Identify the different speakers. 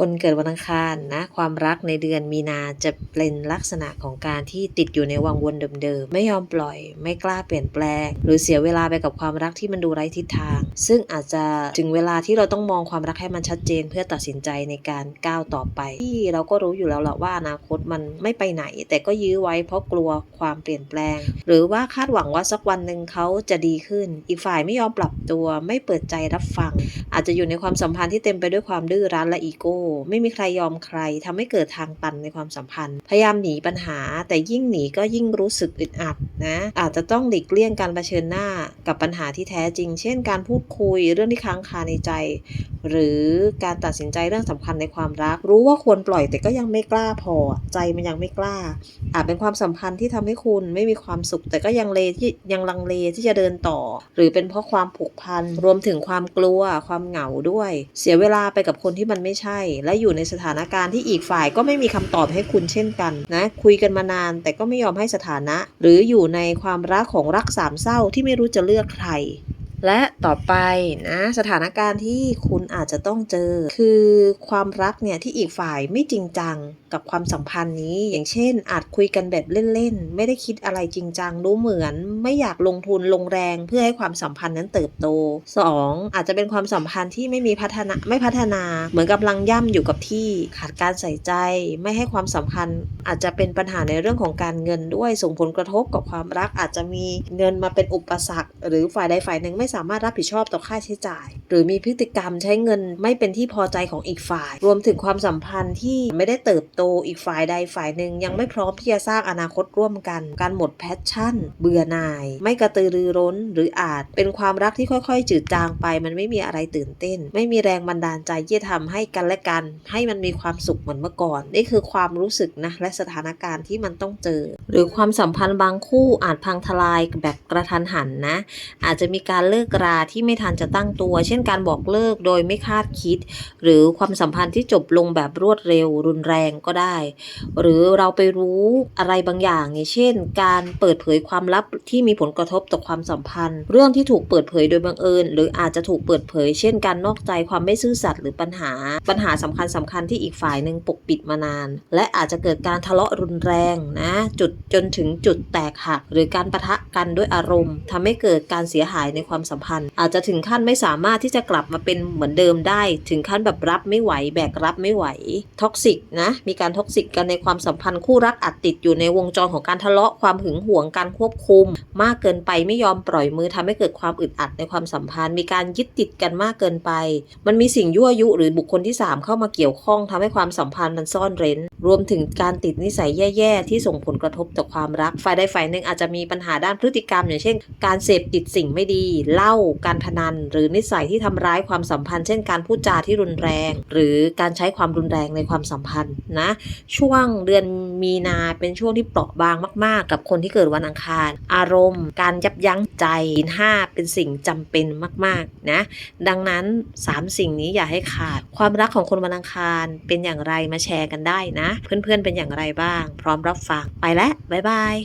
Speaker 1: คนเกิดวันอังคารนะ ความรักในเดือนมีนาจะเป็นลักษณะของการที่ติดอยู่ในวังวนเดิมๆ ไม่ยอมปล่อย ไม่กล้าเปลี่ยนแปลง หรือเสียเวลาไปกับความรักที่มันดูไร้ทิศทาง ซึ่งอาจจะถึงเวลาที่เราต้องมองความรักให้มันชัดเจน เพื่อตัดสินใจในการก้าวต่อไป ที่เราก็รู้อยู่แล้วแหละว่าอนาคตมันไม่ไปไหน แต่ก็ยื้อไว้เพราะกลัวความเปลี่ยนแปลง หรือว่าคาดหวังว่าสักวันหนึ่งเขาจะดีขึ้น อีกฝ่ายไม่ยอมปรับตัว ไม่เปิดใจรับฟัง อาจจะอยู่ในความสัมพันธ์ที่เต็มไปด้วยความดื้อรั้นและอีโก้ไม่มีใครยอมใครทำให้เกิดทางตันในความสัมพันธ์ พยายามหนีปัญหา แต่ยิ่งหนีก็ยิ่งรู้สึกอึดอัดนะอาจจะต้องหลีกเลี่ยงการเผชิญหน้ากับปัญหาที่แท้จริง เช่น การพูดคุยเรื่องที่ค้างคาในใจ หรือการตัดสินใจเรื่องสำคัญในความรัก รู้ว่าควรปล่อยแต่ก็ยังไม่กล้าพอ ใจมันยังไม่กล้า อาจเป็นความสัมพันธ์ที่ทำให้คุณไม่มีความสุข แต่ก็ยังเลที่ยังลังเลที่จะเดินต่อ หรือเป็นเพราะความผูกพันรวมถึงความกลัวความเหงาด้วย เสียเวลาไปกับคนที่มันไม่ใช่ และอยู่ในสถานการณ์ที่อีกฝ่ายก็ไม่มีคำตอบให้คุณเช่นกันนะคุยกันมานาน แต่ก็ไม่ยอมให้สถานะ หรืออยู่ในความรักของรักสามเศร้าที่ไม่รู้จะเลือกใคร และต่อไปนะสถานการณ์ที่คุณอาจจะต้องเจอ คือความรักเนี่ยที่อีกฝ่ายไม่จริงจังกับความสัมพันธ์นี้ อย่างเช่น อาจคุยกันแบบเล่นๆ ไม่ได้คิดอะไรจริงจังรู้เหมือน ไม่อยากลงทุนลงแรงเพื่อให้ความสัมพันธ์นั้นเติบโต 2. อาจจะเป็นความสัมพันธ์ที่ไม่มีพัฒนาไม่พัฒนาเหมือนกำลังย่ำอยู่กับที่ขาดการใส่ใจ ไม่ให้ความสำคัญอาจจะเป็นปัญหาในเรื่องของการเงินด้วยส่งผลกระทบกับความรักอาจจะมีเงินมาเป็นอุปสรรค หรือฝ่ายใดฝ่ายหนึ่งไม่สามารถรับผิดชอบต่อค่าใช้จ่าย หรือมีพฤติกรรมใช้เงินไม่เป็นที่พอใจของอีกฝ่าย รวมถึงความสัมพันธ์ที่ไม่ได้เติบโตอีกฝ่ายใดฝ่ายหนึ่งยังไม่พร้อมที่จะสร้างอนาคตร่วมกัน การหมดแพชชั่น เบื่อหน่าย ไม่กระตือรือร้น หรืออาจเป็นความรักที่ค่อยๆ จืดจางไป มันไม่มีอะไรตื่นเต้น ไม่มีแรงบันดาลใจที่จะทำให้กันและกัน ให้มันมีความสุขเหมือนเมื่อก่อน นี่คือความรู้สึกนะและสถานการณ์ที่มันต้องเจอ หรือความสัมพันธ์บางคู่อาจพังทลายแบบกระทันหันนะ อาจจะมีการเเลิกราที่ไม่ทันจะตั้งตัว เช่นการบอกเลิกโดยไม่คาดคิด หรือความสัมพันธ์ที่จบลงแบบรวดเร็วรุนแรงก็ได้ หรือเราไปรู้อะไรบางอย่างอย่างเช่น การเปิดเผยความลับที่มีผลกระทบต่อความสัมพันธ์ เรื่องที่ถูกเปิดเผยโดยบังเอิญ หรืออาจจะถูกเปิดเผย เช่น การนอกใจความไม่ซื่อสัตย์หรือปัญหา ปัญหาสำคัญสำคัญที่อีกฝ่ายหนึ่งปกปิดมานาน และอาจจะเกิดการทะเลาะรุนแรงนะจุดจนถึงจุดแตกหัก หรือการประทะกันด้วยอารมณ์ทำให้เกิดการเสียหายในความสัมพันธ์ อาจจะถึงขั้นไม่สามารถที่จะกลับมาเป็นเหมือนเดิมได้ ถึงขั้นแบบรับไม่ไหว แบกรับไม่ไหวท็อกซิกนะมีการท็อกซิกกันในความสัมพันธ์คู่รักอาจติดอยู่ในวงจรของการทะเลาะความหึงหวงการควบคุม มากเกินไปไม่ยอมปล่อยมือทำให้เกิดความอึดอัดในความสัมพันธ์ มีการยึดติดกันมากเกินไป มันมีสิ่งยั่วยุหรือบุคคลที่ 3 เข้ามาเกี่ยวข้องทำให้ความสัมพันธ์มันซ่อนเร้น รวมถึงการติดนิสัยแย่ๆ ที่ส่งผลกระทบต่อความรัก ฝ่ายใดฝ่ายหนึ่งอาจจะมีปัญหาด้านพฤติกรรม อย่างเช่น การเสพติดสิ่งไม่ดีเหล้าการพนัน หรือนิสัยที่ทำร้ายความสัมพันธ์ เช่นการพูดจาที่รุนแรง หรือการใช้ความรุนแรงในความสัมพันธ์นะ ช่วงเดือนมีนาเป็นช่วงที่เปราะบางมาก ๆ กับคนที่เกิดวันอังคาร อารมณ์ การยับยั้งใจห้าเป็นสิ่งจำเป็นมาก ๆ นะ ดังนั้น 3 สิ่งนี้อย่าให้ขาด ความรักของคนวันอังคารเป็นอย่างไรมาแชร์กันได้นะ เพื่อน ๆ เป็นอย่างไรบ้าง พร้อมรับฟังไปแล้วบ๊ายบาย